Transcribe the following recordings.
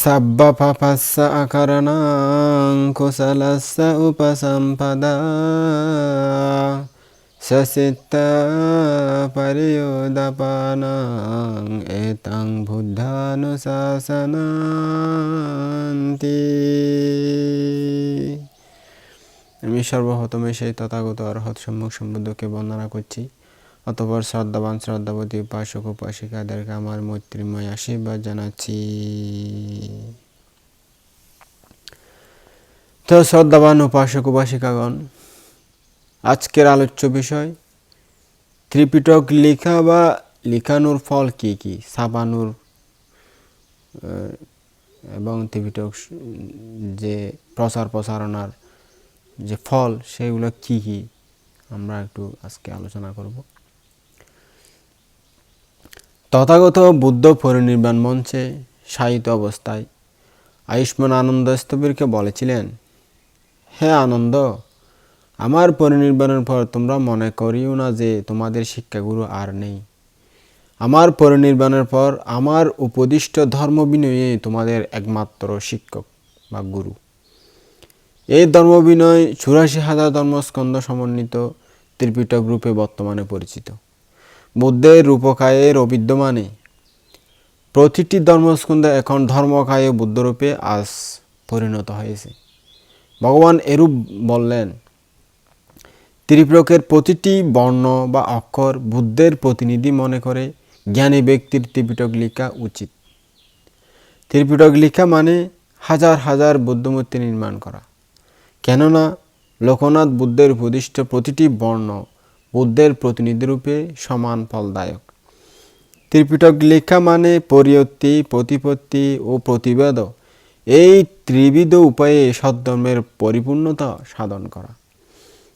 সাব্বা পাপাসা আকারণাং কুশলস্য উপসম্পদা সচিত্তা পরিয়োদপানাং এতং বুদ্ধানুশাসনান্তি আমি সর্বপ্রথমে সেই তথাগত অর্হৎ সম্মুখ সম্বুদ্ধকে বর্ণনা করছি। অতপর শ্রদ্ধাবান শ্রদ্ধাবতী উপাসক উপাসিকাদেরকে আমার মৈত্রীময় আশীর্বাদ জানাচ্ছি। তো শ্রদ্ধাবান উপাসক উপাসিকাগণ, আজকের আলোচ্য বিষয়, ত্রিপিটক লেখা বা লেখানোর ফল কি কি? ছাপানোর এবং ত্রিপিটক যে প্রচার প্রসারণার যে ফল, সেগুলো কি কি? আমরা একটু আজকে আলোচনা করব। তথাগত বুদ্ধ পরিনির্বাণ মঞ্চে শায়িত অবস্থায় আয়ুষ্মান আনন্দ স্তবীরকে বলেছিলেন, হে আনন্দ, আমার পরিনির্বাণের পর তোমরা মনে করিও না যে তোমাদের শিক্ষাগুরু আর নেই। আমার পরিনির্বাণের পর আমার উপদিষ্ট ধর্ম বিনয়ে তোমাদের একমাত্র শিক্ষক বা গুরু। এই ধর্মবিনয় চুরাশি হাজার ধর্মস্কন্ধ সমন্বিত ত্রিপিটক রূপে বর্তমানে পরিচিত। বুদ্ধের রূপকায়ের অবিদ্যমানে প্রতিটি ধর্মস্কন্ধ এখন ধর্মকায়ে বুদ্ধরূপে আজ পরিণত হয়েছে। ভগবান এরূপ বললেন, ত্রিপ্রকের প্রতিটি বর্ণ বা অক্ষর বুদ্ধের প্রতিনিধি মনে করে জ্ঞানী ব্যক্তির ত্রিপিটক লেখা উচিত। ত্রিপিটক লেখা মানে হাজার হাজার বুদ্ধমূর্তি নির্মাণ করা। কেননা লোকনাথ বুদ্ধের উপদিষ্ট প্রতিটি বর্ণ বুদ্ধের প্রতিনিধিরূপে সমান ফলদায়ক। ত্রিপিটক লেখা মানে পরিয়ত্তি, প্রতিপত্তি ও প্রতিবেদ এই ত্রিবিধ উপায়ে সদ্ধর্মের পরিপূর্ণতা সাধন করা।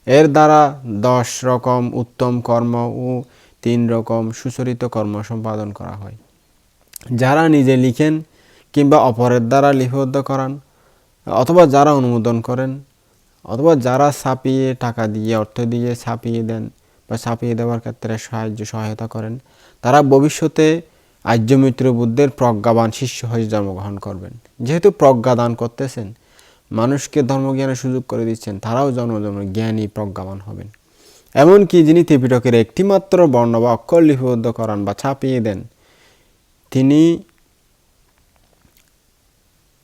এর দ্বারা দশ রকম উত্তম কর্ম ও তিন রকম সুচরিত কর্ম সম্পাদন করা হয়। যারা নিজে লিখেন কিংবা অপরের দ্বারা লিপিবদ্ধ করান, অথবা যারা অনুমোদন করেন, অথবা যারা ছাপিয়ে টাকা দিয়ে, অর্থ দিয়ে ছাপিয়ে দেন বা ছাপিয়ে দেওয়ার ক্ষেত্রে সাহায্য, সহায়তা করেন। তারা ভবিষ্যতে আর্যমিত্র বুদ্ধের প্রজ্ঞাবান শিষ্য হয়ে জন্মগ্রহণ করবেন। যেহেতু প্রজ্ঞা দান করতেছেন, মানুষকে ধর্মজ্ঞানের সুযোগ করে দিচ্ছেন, তারাও জন্ম জন্ম জ্ঞানী, প্রজ্ঞাবান হবেন। এমনকি যিনি ত্রিপিটকের একটিমাত্র বর্ণ বা অক্ষর লিপিবদ্ধ করান বা ছাপিয়ে দেন, তিনি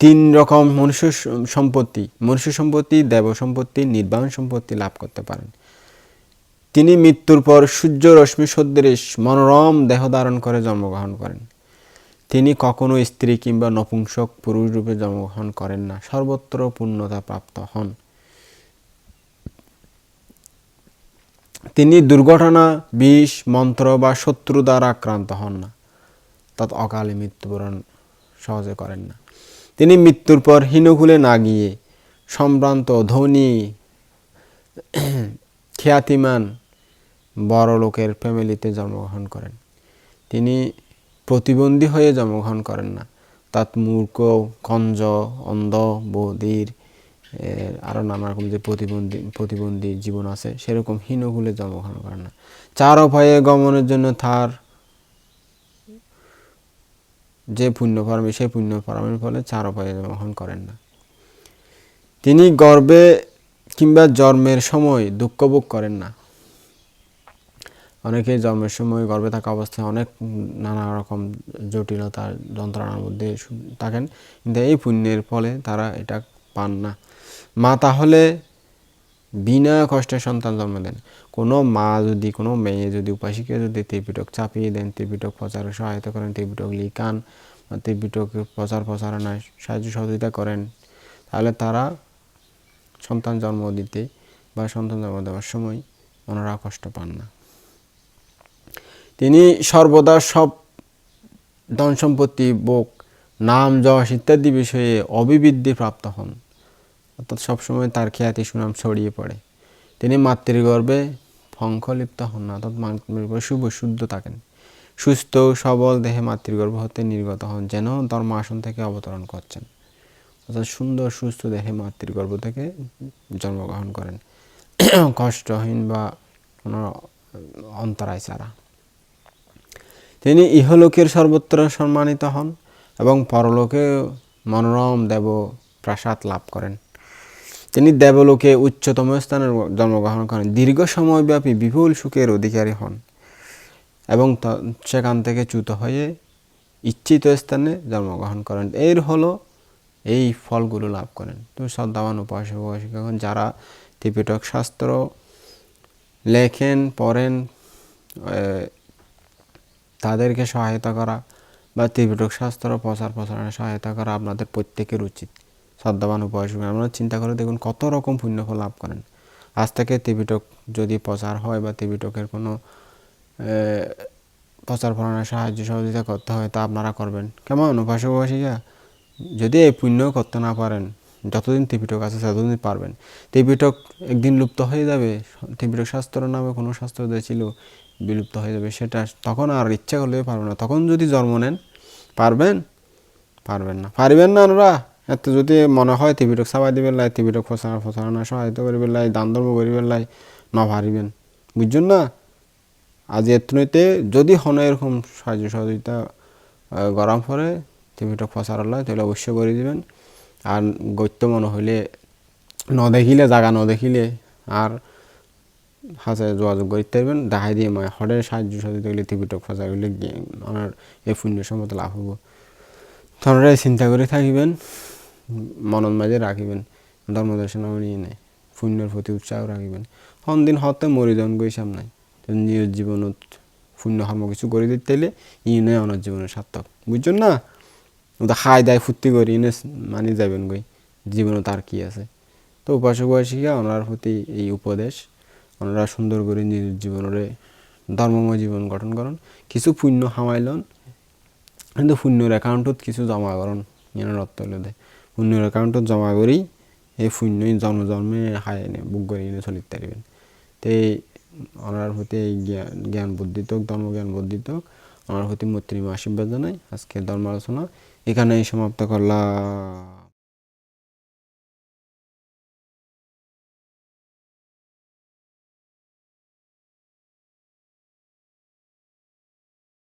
তিন রকম মনুষ্য সম্পত্তি মনুষ্য সম্পত্তি, দেব সম্পত্তি, নির্বাণ সম্পত্তি লাভ করতে পারেন। তিনি মৃত্যুর পর সূর্য রশ্মি সদৃশ মনোরম দেহ ধারণ করে জন্মগ্রহণ করেন। তিনি কখনো স্ত্রী কিংবা নপুংসক পুরুষ রূপে জন্মগ্রহণ করেন না, সর্বত্র পূর্ণতা প্রাপ্ত হন। তিনি দুর্ঘটনা, বিষ, মন্ত্র বা শত্রু দ্বারা আক্রান্ত হন না, তৎ অকালে মৃত্যুবরণ সহজে করেন না। তিনি মৃত্যুর পর হীনকুলে না গিয়ে সম্ভ্রান্ত, ধনী খ্যাতিমান বড় লোকের ফ্যামিলিতে জন্মগ্রহণ করেন। তিনি প্রতিবন্ধী হয়ে জন্মগ্রহণ করেন না। তাত মূর্খ, কঞ্জ, অন্ধ, বধির আরও নানা রকম যে প্রতিবন্ধী প্রতিবন্ধী জীবন আছে, সেরকম হীনকুলে জন্মগ্রহণ করেন না। চার উপায়ে গমনের জন্য তার যে পুণ্য সেই পুণ্য ফলে চার উপায়ে জন্মগ্রহণ করেন না। তিনি গর্বে কিংবা জন্মের সময় দুঃখ ভোগ করেন না। অনেকে জন্মের সময় গর্ভে থাকা অবস্থায় অনেক নানা রকম জটিলতা, যন্ত্রণার মধ্যে থাকেন, কিন্তু এই পুণ্যের ফলে তারা এটা পান না। মা তাহলে বিনা কষ্টে সন্তান জন্ম দেন। কোনো মা যদি, কোনো মেয়ে যদি, উপাসীকে যদি ত্রিপিটক চাপিয়ে দেন, ত্রিপিটক প্রচারে সহায়তা করেন, ত্রিপিটক লিখান, ত্রিপিটক প্রচার প্রচারণায় সাহায্য সহযোগিতা করেন, তাহলে তারা সন্তান জন্ম দিতে বা সন্তান জন্ম দেওয়ার সময় ওনারা কষ্ট পান না। তিনি সর্বদা সব ধন সম্পত্তি, বোক, নাম, যশ ইত্যাদি বিষয়ে অভিবৃদ্ধি প্রাপ্ত হন। অর্থাৎ সবসময় তার খ্যাতি, সুনাম ছড়িয়ে পড়ে। তিনি মাতৃগর্ভে ফঙ্কলিপ্ত হন না, অর্থাৎ মাতৃগর্ভে শুভ, শুদ্ধ থাকেন। সুস্থ সবল দেহে মাতৃগর্ভ হতে নির্গত হন, যেন ধর্ম আসন থেকে অবতরণ করছেন। অর্থাৎ সুন্দর, সুস্থ দেহে মাতৃগর্ভ থেকে জন্মগ্রহণ করেন। কষ্টহীন বা কোনো অন্তরায় ছাড়া। তিনি ইহলোকের সর্বত্র সম্মানিত হন এবং পরলোকে মনোরম দেব প্রাসাদ লাভ করেন। তিনি দেবলোকে উচ্চতম স্থানে জন্মগ্রহণ করেন। দীর্ঘ সময়ব্যাপী বিপুল সুখের অধিকারী হন এবং সেখান থেকে চ্যুত হয়ে ইচ্ছিত স্থানে জন্মগ্রহণ করেন। এর হলো এই ফলগুলো লাভ করেন। তো শ্রদ্ধাবান উপাসক এখন যারা ত্রিপিটক শাস্ত্র লেখেন, পড়েন তাদেরকে সহায়তা করা বা ত্রিপিটক শাস্ত্র প্রচার প্রসারণে সহায়তা করা আপনাদের প্রত্যেকের উচিত। শ্রদ্ধাবান উপাসক আপনারা চিন্তা করে দেখুন কত রকম পুণ্যফল লাভ করেন। আজ থেকে ত্রিপিটক যদি প্রচার হয় বা ত্রিপিটকের কোনো প্রচার প্রসারণে সাহায্য সহযোগিতা করতে হয় তা আপনারা করবেন। কেমন? উপাসক উপাসিকা যদি এই পুণ্য করতে না পারেন, যতদিন ত্রিপিটক আছে ততদিন পারবেন। ত্রিপিটক একদিন লুপ্ত হয়ে যাবে, ত্রিপিটক শাস্ত্র নামে কোনো শাস্ত্র ছিল বিলুপ্ত হয়ে যাবে, সেটা তখন আর ইচ্ছা করলে পারবে না। তখন যদি জন্ম নেন, পারবেন? পারবেন না। পারবেন না ওরা। এত যদি মনে হয় ত্রিপিটক সাবাই দিবেন লাই, ত্রিপিটক ফসানা ফসানা সহায়তা করিবেন লাই, দান ধর্ম করিবেন লাই, না পারিবেন। বুঝছেন না? আজ এতনইতে যদি হন এরকম সাহায্য সহযোগিতা গরম পরে ত্রিপিটক ফসার লয় তাহলে অবশ্যই করে দিবেন। আর গত্য মনে হইলে ন দেখিলে জায়গা ন দেখিলে আর হাতে যোগাযোগ করতে পারবেন। দেখাই দিয়ে মানে হরের সাহায্য সহযোগিতা করলে ত্রিপিটক ফসা করলে আমার এই পুণ্য সম্মত লাভ হব। তোমরা চিন্তা করে থাকিবেন মনের মাঝে রাখিবেন, ধর্ম দর্শন নিয়ে নেয় পুণ্যের প্রতি উৎসাহ রাখিবেন। হন দিন হতে মরিদন গই সামনে নিজ জীবনত পুণ্য কর্ম কিছু করে দিতে হলে ই নয় অনার জীবনের সার্থক। বুঝছেন না? ওটা খাই দায় ফুর্তি করি এনে মানি যাবেন গই জীবনে তার কি আছে? তো উপাসক উপাসিকা ওনার প্রতি এই উপদেশ, ওনারা সুন্দর করে নিজ জীবনের ধর্মময় জীবন গঠন করেন। কিছু পুণ্য হামাইলন, কিন্তু পুণ্যর অ্যাকাউন্টত কিছু জমা করুন অর্থ হলো দে পুণ্যর অ্যাকাউন্টত জমা করি এই পুণ্যই জন্ম জন্মে হায় এনে বুক করে, এনে চলিতে পারবেন তো এই ওনার প্রতি এই জ্ঞান জ্ঞান বুদ্ধিতক ধর্মজ্ঞান বুদ্ধিতক ওনার প্রতি মৈত্রী আশীর্বাদ জানাই আজকের ধর্ম আলোচনা এখানেই সমাপ্ত করলাম।